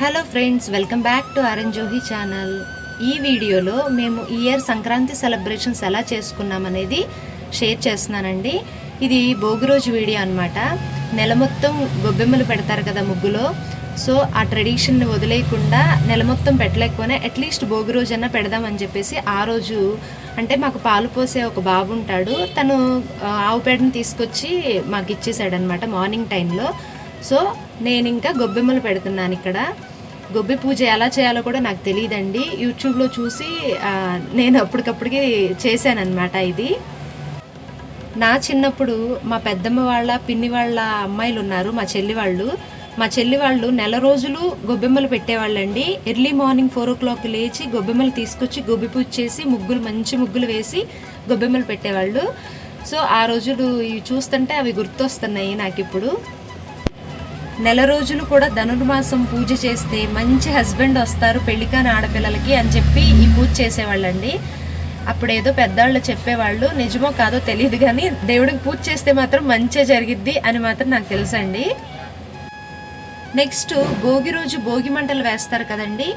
Hello friends welcome back to orange Johi channel ఈ వీడియోలో మేము ఈ ఇయర్ సంక్రాంతి సెలబ్రేషన్స్ ఎలా చేసుకున్నామనేది షేర్ చేస్తున్నానండి. ఇది భోగి రోజు వీడియో అనమాట నెల మొత్తం గొబ్బెమ్మలు పెడతారు కదా ముగ్గులో. సో ఆ ట్రెడిషన్ని వదిలేయకుండా నెల మొత్తం పెట్టలేకపోయినా అట్లీస్ట్ భోగి రోజన్నా పెడదామని చెప్పేసి ఆ రోజు అంటే మాకు పాలు పోసే ఒక బాబు ఉంటాడు. తను ఆవు పేడని తీసుకొచ్చి మాకు ఇచ్చేసాడనమాట మార్నింగ్ టైంలో సో నేను ఇంకా గొబ్బెమ్మలు పెడుతున్నాను ఇక్కడ. గొబ్బె పూజ ఎలా చేయాలో కూడా నాకు తెలియదండి. యూట్యూబ్లో చూసి నేను అప్పటికప్పటికి చేశానన్నమాట ఇది. నా చిన్నప్పుడు మా పెద్దమ్మ వాళ్ళ పిన్ని వాళ్ళ అమ్మాయిలు ఉన్నారు మా చెల్లి వాళ్ళు. మా చెల్లి వాళ్ళు నెల రోజులు గొబ్బెమ్మలు పెట్టేవాళ్ళండి. Early morning four o'clock లేచి గొబ్బెమ్మలు తీసుకొచ్చి గొబ్బె పూజ చేసి ముగ్గులు మంచి ముగ్గులు వేసి గొబ్బెమ్మలు పెట్టేవాళ్ళు. సో ఆ రోజులు ఇవి చూస్తుంటే అవి గుర్తొస్తున్నాయి నాకు ఇప్పుడు నెల రోజులు కూడా ధనుర్మాసం పూజ చేస్తే మంచి హస్బెండ్ వస్తారు పెళ్ళికాని ఆడపిల్లలకి అని చెప్పి ఈ పూజ చేసేవాళ్ళండి. అప్పుడు ఏదో పెద్దవాళ్ళు చెప్పేవాళ్ళు నిజమో కాదో తెలియదు కానీ దేవుడికి పూజ చేస్తే మాత్రం మంచిగా జరిగిద్ది అని మాత్రం నాకు తెలుసండి. నెక్స్ట్ భోగి రోజు భోగి మంటలు వేస్తారు కదండి.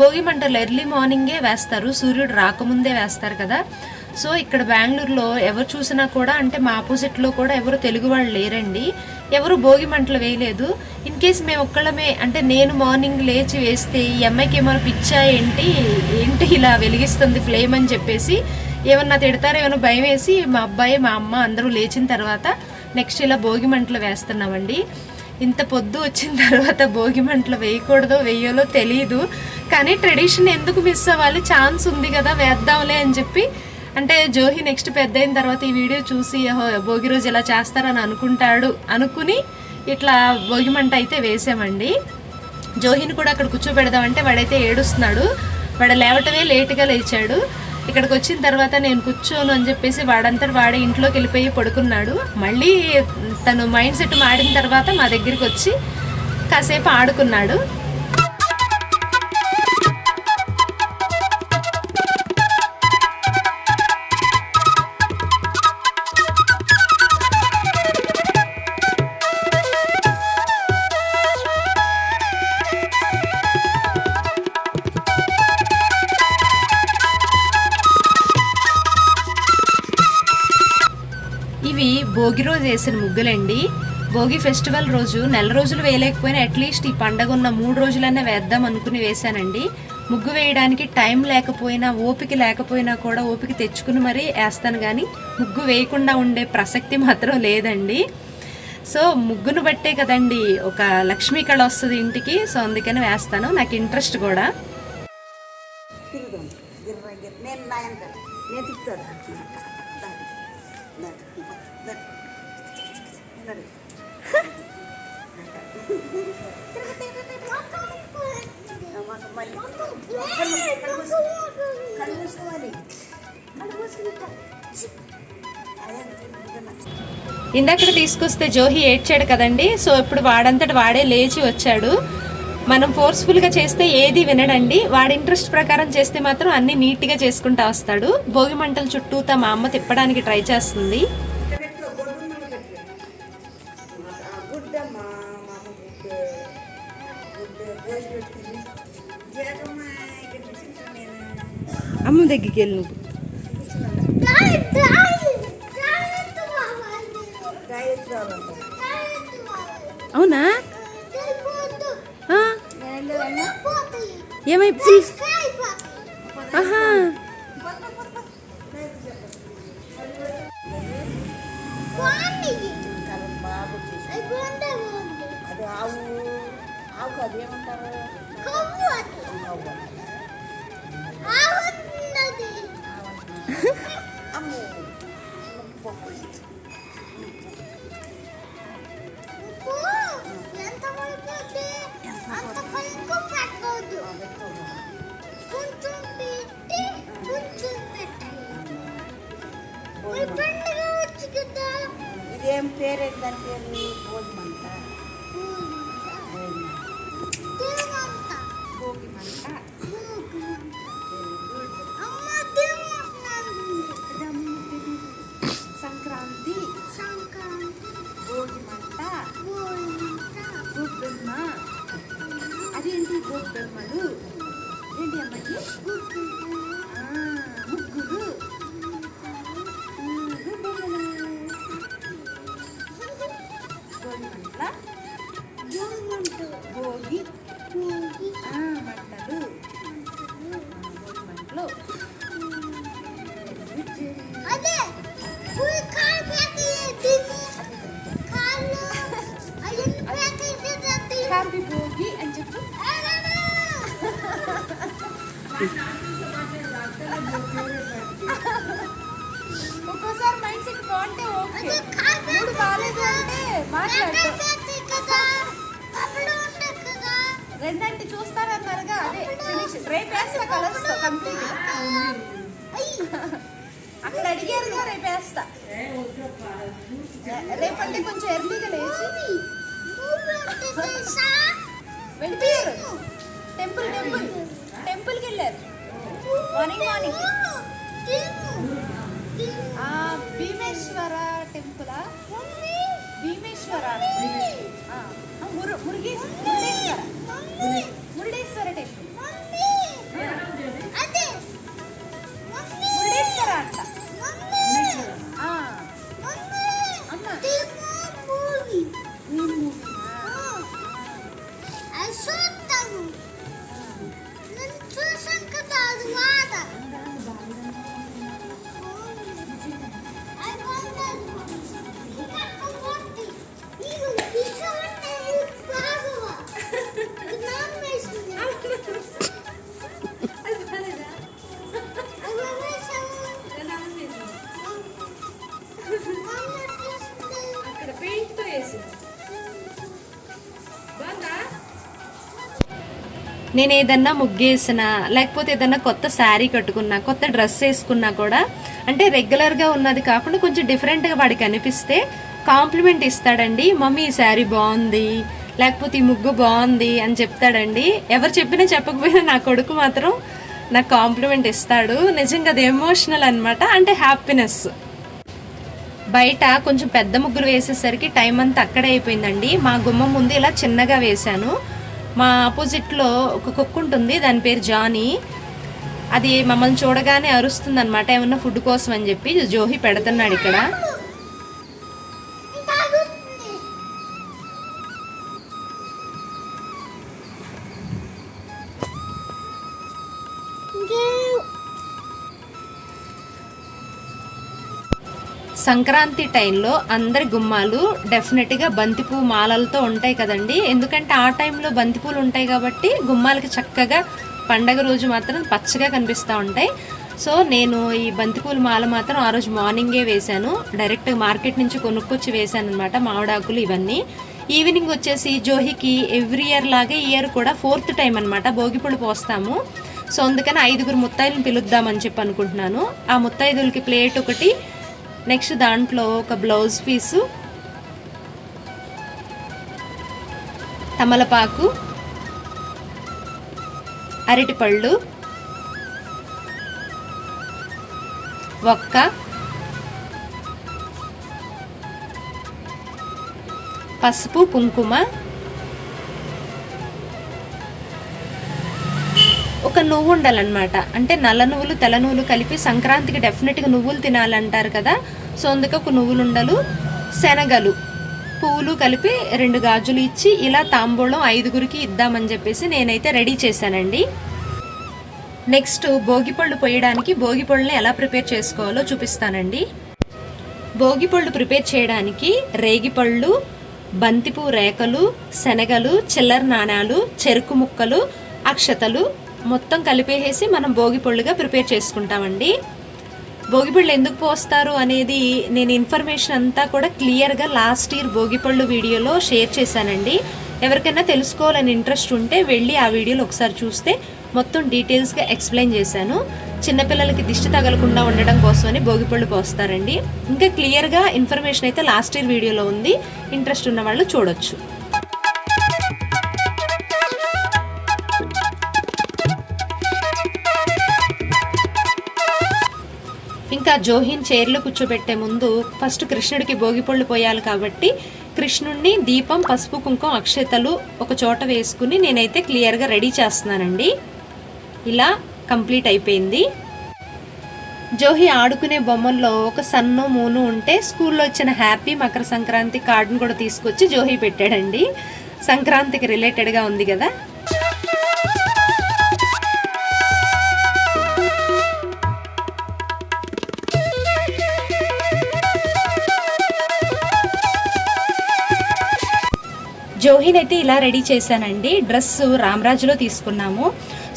భోగి మంటలు ఎర్లీ మార్నింగే వేస్తారు సూర్యుడు రాకముందే వేస్తారు కదా. సో ఇక్కడ బెంగళూరులో ఎవరు చూసినా కూడా అంటే మా ఆపోజిట్లో కూడా ఎవరు తెలుగు వాళ్ళు లేరండి. ఎవరు భోగి మంటలు వేయలేదు. ఇన్ కేస్ మేము ఒక్కళ్ళమే అంటే నేను మార్నింగ్ లేచి వేస్తే ఈ అమ్మాయికి ఏమైనా పిచ్చా ఏంటి? ఏంటి ఇలా వెలిగిస్తుంది ఫ్లేమ్ అని చెప్పేసి ఏమన్నా తిడతారో ఏమైనా భయం వేసి మా అబ్బాయి మా అమ్మ అందరూ లేచిన తర్వాత నెక్స్ట్ ఇలా భోగి మంటలు వేస్తున్నామండి. ఇంత పొద్దు వచ్చిన తర్వాత భోగి మంటలు వేయకూడదో వేయాలో తెలియదు కానీ ట్రెడిషన్ ఎందుకు మిస్ అవ్వాలి? ఛాన్స్ ఉంది కదా వేద్దాంలే అని చెప్పి అంటే జోహి నెక్స్ట్ పెద్ద అయిన తర్వాత ఈ వీడియో చూసి భోగి రోజు ఇలా చేస్తారని అనుకుంటాడు అనుకుని ఇట్లా భోగి మంట అయితే వేసామండి. జోహిని కూడా అక్కడ కూర్చోబెడదామంటే వాడైతే ఏడుస్తున్నాడు. వాడు లేవటమే లేటుగా లేచాడు. ఇక్కడికి వచ్చిన తర్వాత నేను కూర్చోను అని చెప్పేసి వాడంతా వాడే ఇంట్లోకి వెళ్ళిపోయి పడుకున్నాడు. మళ్ళీ తను మైండ్ సెట్ మాడిన తర్వాత మా దగ్గరికి వచ్చి కాసేపు ఆడుకున్నాడు. భోగి రోజు వేసిన ముగ్గులండి. భోగి ఫెస్టివల్ రోజు నెల రోజులు వేయలేకపోయినా అట్లీస్ట్ ఈ పండగ ఉన్న మూడు రోజులనే వేద్దాం అనుకుని వేశానండి. ముగ్గు వేయడానికి టైం లేకపోయినా ఓపిక లేకపోయినా కూడా ఓపిక తెచ్చుకుని మరీ వేస్తాను కానీ ముగ్గు వేయకుండా ఉండే ప్రసక్తి మాత్రం లేదండి. సో ముగ్గును బట్టే కదండి ఒక లక్ష్మీ కళ వస్తుంది ఇంటికి సో అందుకని వేస్తాను. నాకు ఇంట్రెస్ట్ కూడా. నేను ఇందాక తీసుకొస్తే జోహి ఏడ్చాడు కదండి. సో ఇప్పుడు వాడంతటి వాడే లేచి వచ్చాడు. మనం ఫోర్స్ఫుల్గా చేస్తే ఏది వినడండి. వాడి ఇంట్రెస్ట్ ప్రకారం చేస్తే మాత్రం అన్ని నీట్గా చేసుకుంటా వస్తాడు. భోగి మంటల చుట్టూతా మా అమ్మ తిప్పడానికి ట్రై చేస్తుంది. అమ్మ రెండంటి చూస్తారన్నారుగా అదే ఫినిష్ రేపు వేస్తా కలుస్తా కంప్లీట్ అక్కడ అడిగారుగా రేపు వేస్తా. రేపంటే కొంచెం ఎర్లీగా లేచి. వెళ్ళిపోయారు. టెంపుల్ టెంపుల్ టెంపుల్కి వెళ్ళారు. మార్నింగ్ మార్నింగ్ ఆ భీమేశ్వర టెంపులా భీమేశ్వర. మురుగేశ్వర. ఆ, మురు మురుగేశ్ మురుడేశ్వర మురుడేశ్వర నేను ఏదన్నా ముగ్గేసినా లేకపోతే ఏదన్నా కొత్త శారీ కట్టుకున్నా కొత్త డ్రెస్ వేసుకున్నా కూడా అంటే రెగ్యులర్గా ఉన్నది కాకుండా కొంచెం డిఫరెంట్గా వాడికి అనిపిస్తే కాంప్లిమెంట్ ఇస్తాడండి. మమ్మీ ఈ శారీ బాగుంది లేకపోతే ఈ ముగ్గు బాగుంది అని చెప్తాడండి. ఎవరు చెప్పినా చెప్పకపోయినా నా కొడుకు మాత్రం నాకు కాంప్లిమెంట్ ఇస్తాడు. నిజంగా అది ఎమోషనల్ అన్నమాట. అంటే హ్యాపీనెస్ బయట కొంచెం పెద్ద ముగ్గులు వేసేసరికి టైం అంతా అక్కడే అయిపోయిందండి. మా గుమ్మం ముందు ఇలా చిన్నగా వేశాను. మా ఆపోజిట్లో ఒక కుక్ ఉంటుంది దాని పేరు జానీ. అది మమ్మల్ని చూడగానే అరుస్తుంది అనమాట ఏమన్నా ఫుడ్ కోసం అని చెప్పి జోహి పెడుతున్నాడు ఇక్కడ. సంక్రాంతి టైంలో అందరి గుమ్మాలు డెఫినెట్గా బంతిపూ మాలలతో ఉంటాయి కదండి. ఎందుకంటే ఆ టైంలో బంతిపూలు ఉంటాయి కాబట్టి గుమ్మాలకి చక్కగా పండగ రోజు మాత్రం పచ్చగా కనిపిస్తూ ఉంటాయి. సో నేను ఈ బంతిపూల మాల మాత్రం ఆ రోజు మార్నింగే వేశాను. డైరెక్ట్ మార్కెట్ నుంచి కొనుక్కొచ్చి వేశాను అనమాట మామిడాకులు ఇవన్నీ. ఈవినింగ్ వచ్చేసి జోహికి ఎవ్రీ ఇయర్ లాగే ఇయర్ కూడా ఫోర్త్ టైం అనమాట భోగిపళ్ళు పోస్తాము. సో అందుకని ఐదుగురు ముత్తైదులు పిలుద్దామని చెప్పి అనుకుంటున్నాను. ఆ ముత్తైదులకి ప్లేట్ ఒకటి నెక్స్ట్ దాంట్లో ఒక బ్లౌజ్ పీసు తమలపాకు అరటిపళ్ళు ఒక్క పసుపు కుంకుమ ఒక నువ్వు ఉండాలన్నమాట. అంటే నల్ల నువ్వులు తెల్ల నువ్వులు కలిపి సంక్రాంతికి డెఫినెట్గా నువ్వులు తినాలంటారు కదా. సో అందుకే ఒక నువ్వులు ఉండలు శనగలు పువ్వులు కలిపి రెండు గాజులు ఇచ్చి ఇలా తాంబూలం ఐదుగురికి ఇద్దామని చెప్పేసి నేనైతే రెడీ చేశానండి. నెక్స్ట్ భోగిపళ్ళు పోయడానికి భోగిపళ్ళని ఎలా ప్రిపేర్ చేసుకోవాలో చూపిస్తానండి. భోగిపళ్ళు ప్రిపేర్ చేయడానికి రేగిపళ్ళు బంతిపూ రేకలు శనగలు చిల్లర నాణాలు చెరుకు ముక్కలు అక్షతలు మొత్తం కలిపేసేసి మనం భోగిపళ్ళుగా ప్రిపేర్ చేసుకుంటామండి. భోగిపళ్ళు ఎందుకు పోస్తారు అనేది నేను ఇన్ఫర్మేషన్ అంతా కూడా క్లియర్గా లాస్ట్ ఇయర్ భోగిపళ్ళు వీడియోలో షేర్ చేశానండి. ఎవరికైనా తెలుసుకోవాలని ఇంట్రెస్ట్ ఉంటే వెళ్ళి ఆ వీడియోలో ఒకసారి చూస్తే మొత్తం డీటెయిల్స్గా ఎక్స్ప్లెయిన్ చేశాను. చిన్నపిల్లలకి దిష్టి తగలకుండా ఉండడం కోసమని భోగిపళ్ళు పోస్తారండి. ఇంకా క్లియర్గా ఇన్ఫర్మేషన్ అయితే లాస్ట్ ఇయర్ వీడియోలో ఉంది. ఇంట్రెస్ట్ ఉన్న వాళ్ళు చూడొచ్చు. జోహిన్ చైర్లో కూర్చోబెట్టే ముందు ఫస్ట్ కృష్ణుడికి భోగిపళ్ళు పోయాలి కాబట్టి కృష్ణుణ్ణి దీపం పసుపు కుంకుమ అక్షతలు ఒక చోట వేసుకుని నేనైతే క్లియర్గా రెడీ చేస్తున్నానండి. ఇలా కంప్లీట్ అయిపోయింది. జోహి ఆడుకునే బొమ్మల్లో ఒక సన్ను మూను ఉంటే స్కూల్లో వచ్చిన హ్యాపీ మకర సంక్రాంతి కార్డును కూడా తీసుకొచ్చి జోహి పెట్టాడండి. సంక్రాంతికి రిలేటెడ్గా ఉంది కదా. జోహిని అయితే ఇలా రెడీ చేశానండి. డ్రెస్ రామరాజులో తీసుకున్నాము.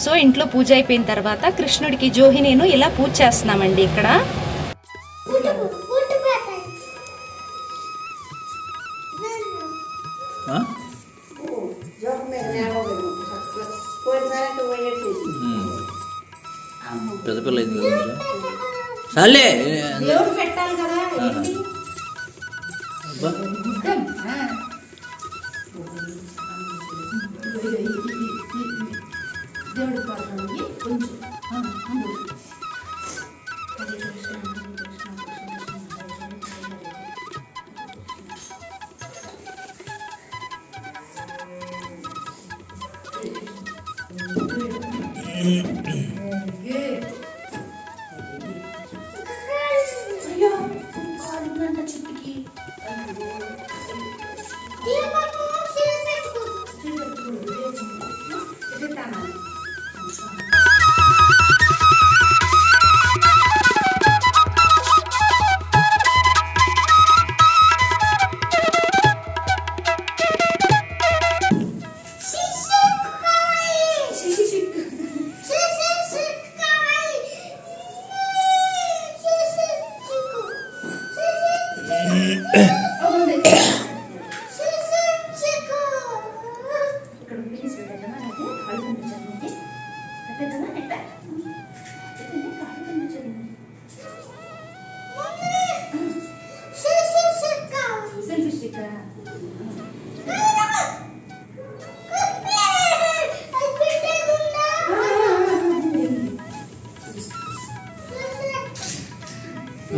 సో ఇంట్లో పూజ అయిపోయిన తర్వాత కృష్ణుడికి జోహి నేను ఇలా పూజ చేస్తున్నామండి ఇక్కడ. briga aí.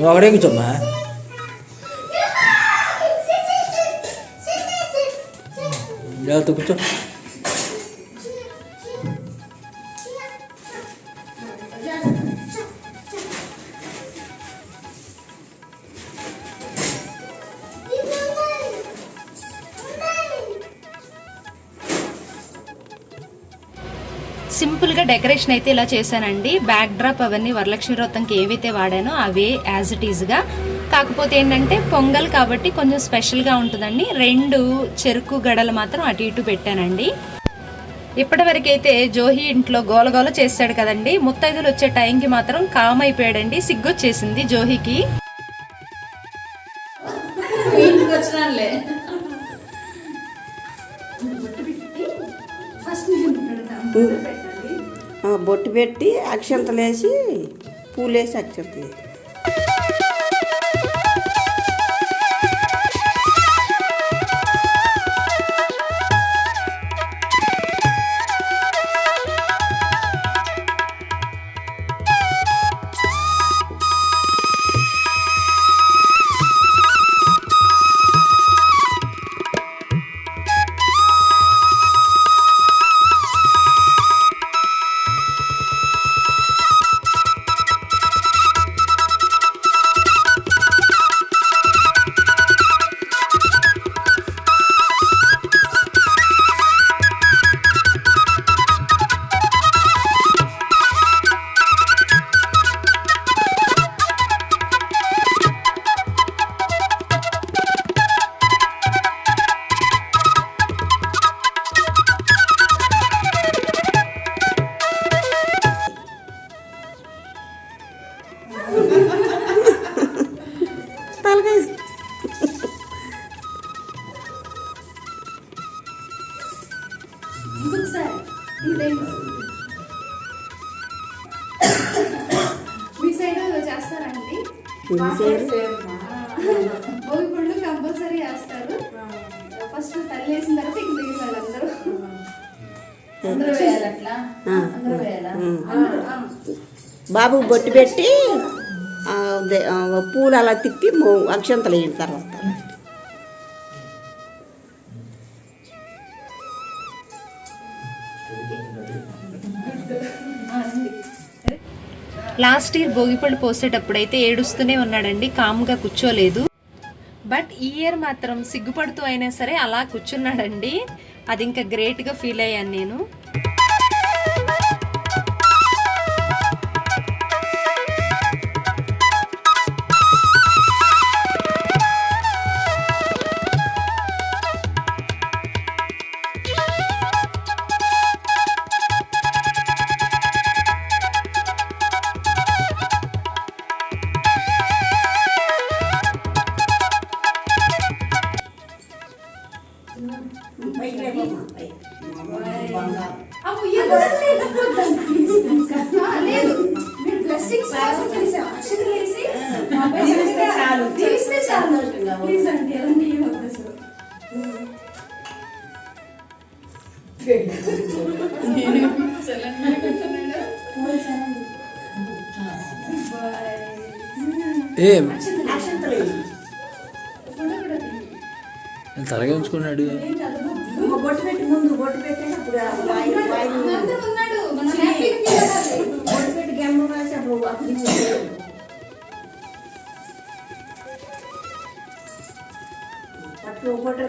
నువ్వు అక్కడే కూర్చోమ్మా జాగ్రత్త కూర్చో సింపుల్గా డెకరేషన్ అయితే ఇలా చేశానండి. బ్యాక్ డ్రాప్ అవన్నీ వరలక్ష్మి వ్రతంకి ఏవైతే వాడానో అవే యాజ్ ఇట్ ఈజ్గా కాకపోతే ఏంటంటే పొంగల్ కాబట్టి కొంచెం స్పెషల్గా ఉంటుందండి. రెండు చెరుకు గడలు మాత్రం అటు ఇటు పెట్టానండి. ఇప్పటివరకు అయితే జోహి ఇంట్లో గోలగోల చేశాడు కదండి. ముత్తైదులు వచ్చే టైంకి మాత్రం కామ్ అయిపోయాడండి. సిగ్గొచ్చేసింది జోహికి. ఆ, బొట్టు పెట్టి అక్షంతలు వేసి పూలేసి అక్షంతలు భోగి పండుగ కంపల్సరీ వేస్తారు ఫస్ట్ తల్లి వేసిన తర్వాత ఇంక మిగిలిన వాళ్ళందరూ. అందరూ వేయాలి అట్లా? వేయాలా. బాబు బొట్టు పెట్టి పూలు అలా తిప్పి అక్షంతలు వేయిన తర్వాత. లాస్ట్ ఇయర్ భోగిపళ్ళు పోసేటప్పుడైతే ఏడుస్తూనే ఉన్నాడండి కామ్గా కూర్చోలేదు. బట్ ఈ ఇయర్ మాత్రం సిగ్గుపడుతూ అయినా సరే అలా కూర్చున్నాడండి. అది ఇంకా గ్రేట్గా ఫీల్ అయ్యాను నేను.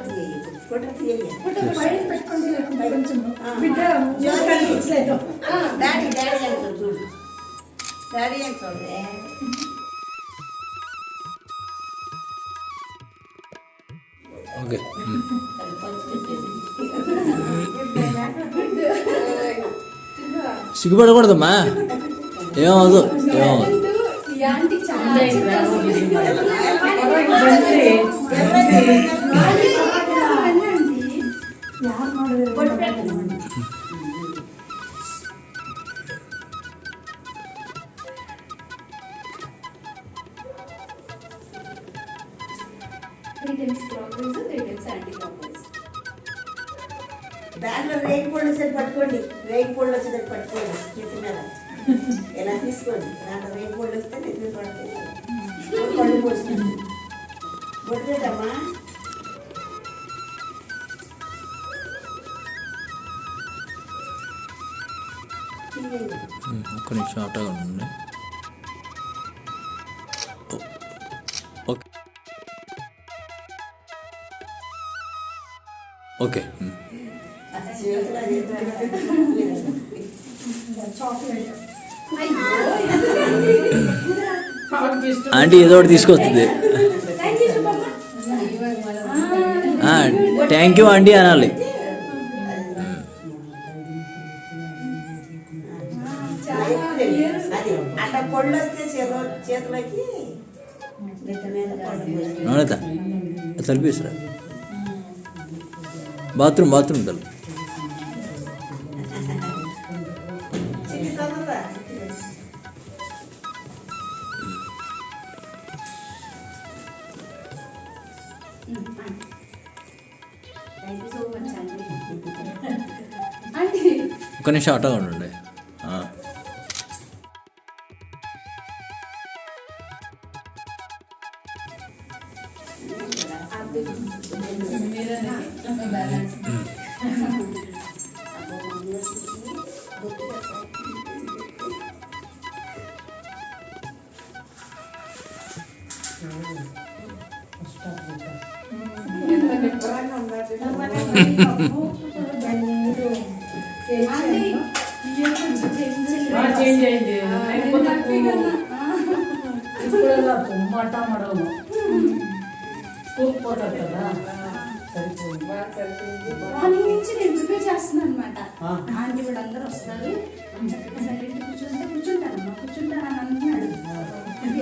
తీయాలి ఫోటో తీయాలి డాడీ డాడీ చూడు. డాడీ ఎంత సిగ్గుపడకూడదమ్మా ఏమవదు ఏమవదు దాంట్లో రేగి పళ్ళు వచ్చేది పట్టుకోండి. రేగి పళ్ళు వచ్చేది పట్టుకోండి. చేతి మీద. ఎలా తీసుకోండి. దాంట్లో రేగి పళ్ళు వస్తే నెత్తి పడుతుంది పళ్ళు పోస్తుంది గుర్తుందమ్మా ఒక్క నిమిషం ఆటగా ఉండండి ఓకే. ఓకే ఆంటీ ఏదో ఒకటి తీసుకొస్తుంది. థ్యాంక్ యూ ఆంటీ అనాలి. అది తలిపేసరా బాత్రూమ్ బాత్రూమ్ తలుపు. ఒక్క నిమిషం అట్టగా ఉండండి ఆ. చేంజ్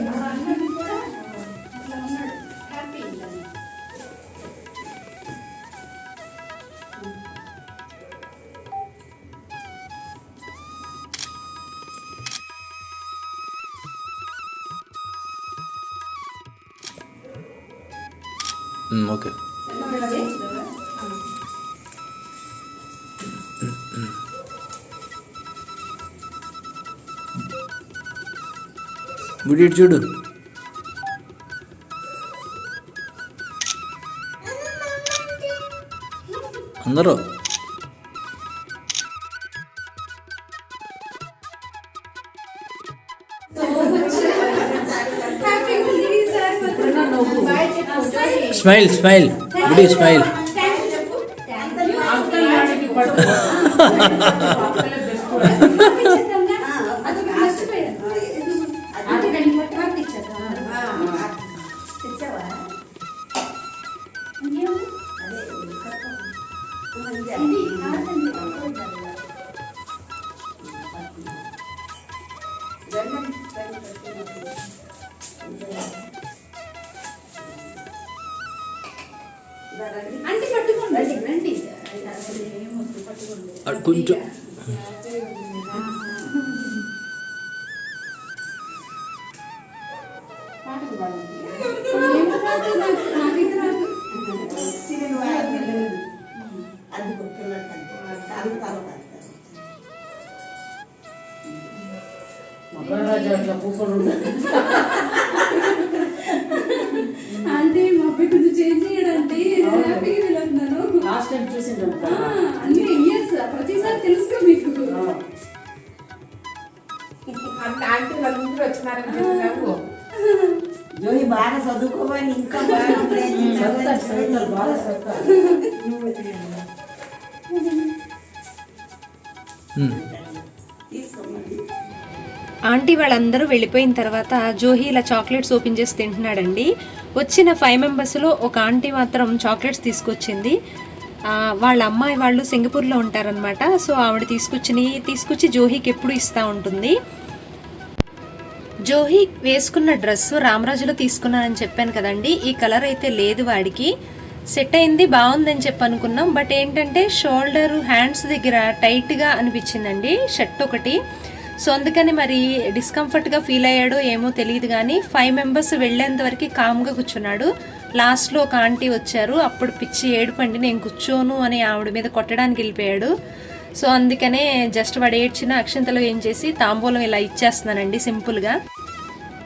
అది ఆ అన్నది కూడా అట్లా ఉన్నాడు హ్యాపీ ఇంకా ఉమ్, ఓకే వీడియో చూడు. అందరూ. Smile smile. గుడి స్మైల్. పాటలు పాడండి. తర్వాత అంటే మా అబ్బాయి కొంచెం చేంజ్ హ్యాపీగా లాస్ట్ టైం చూసింటాం ఇయర్స్ ప్రతిసారి తెలుసుకో మీకు. చదువుకోవాలి ఇంకా బాగా చదువుతాడు చదువుతాడు బాగా చదువుతాడు తీసుకోమని ఆంటీ వాళ్ళందరూ వెళ్ళిపోయిన తర్వాత జోహి ఇలా చాక్లెట్స్ ఓపెన్ చేసి తింటున్నాడండి. వచ్చిన ఫైవ్ మెంబర్స్లో ఒక ఆంటీ మాత్రం చాక్లెట్స్ తీసుకొచ్చింది. ఆ, వాళ్ళ అమ్మాయి వాళ్ళు సింగపూర్లో ఉంటారనమాట సో ఆవిడ తీసుకొచ్చి తీసుకొచ్చి జోహికి ఎప్పుడు ఇస్తూ ఉంటుంది. జోహి వేసుకున్న డ్రెస్ రామరాజులో తీసుకున్నానని చెప్పాను కదండి. ఈ కలర్ అయితే లేదు వాడికి. సెట్ అయింది బాగుందని చెప్పి అనుకున్నాం. బట్ ఏంటంటే షోల్డర్ హ్యాండ్స్ దగ్గర టైట్గా అనిపించిందండి షర్ట్ ఒకటి. సో అందుకని మరి డిస్కంఫర్ట్గా ఫీల్ అయ్యాడో ఏమో తెలియదు కానీ ఫైవ్ మెంబర్స్ వెళ్ళేంత వరకు కామ్గా కూర్చున్నాడు. లాస్ట్లో ఒక ఆంటీ వచ్చారు. అప్పుడు పిచ్చి ఏడుపండి నేను కూర్చోను అని ఆవిడ మీద కొట్టడానికి వెళ్ళిపోయాడు. సో అందుకనే జస్ట్ వాడు ఏడ్చిన అక్షంతలో ఏం చేసి తాంబూలం ఇలా ఇచ్చేస్తున్నానండి సింపుల్గా.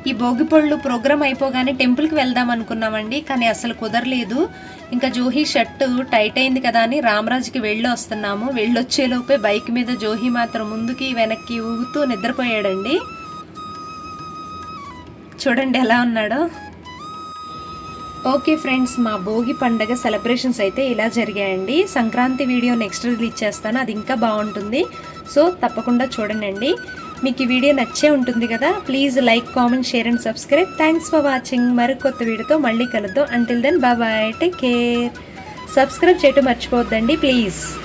ఈ భోగిపళ్ళు ప్రోగ్రామ్ అయిపోగానే టెంపుల్కి వెళ్దాం అనుకున్నామండి కానీ అసలు కుదరలేదు. ఇంకా జోహి షర్ట్ టైట్ అయింది కదా అని రామరాజుకి వెళ్ళి వస్తున్నాము. వెళ్ళొచ్చేలోపే బైక్ మీద జోహి మాత్రం ముందుకి వెనక్కి ఊగుతూ నిద్రపోయాడండి. చూడండి ఎలా ఉన్నాడో. ఓకే ఫ్రెండ్స్ మా భోగి పండగ సెలబ్రేషన్స్ అయితే ఇలా జరిగాయండి. సంక్రాంతి వీడియో నెక్స్ట్ రిలీజ్ చేస్తాను అది ఇంకా బాగుంటుంది. సో తప్పకుండా చూడండి. మీకు ఈ వీడియో నచ్చే ఉంటుంది కదా please like comment share and subscribe. Thanks for watching మరికొత్త వీడియోతో మళ్ళీ కలుద్దాం. అంటిల్ దెన్ బాబాయ్ టేక్ కేర్ సబ్స్క్రైబ్ చేయటం మర్చిపోవద్దండి ప్లీజ్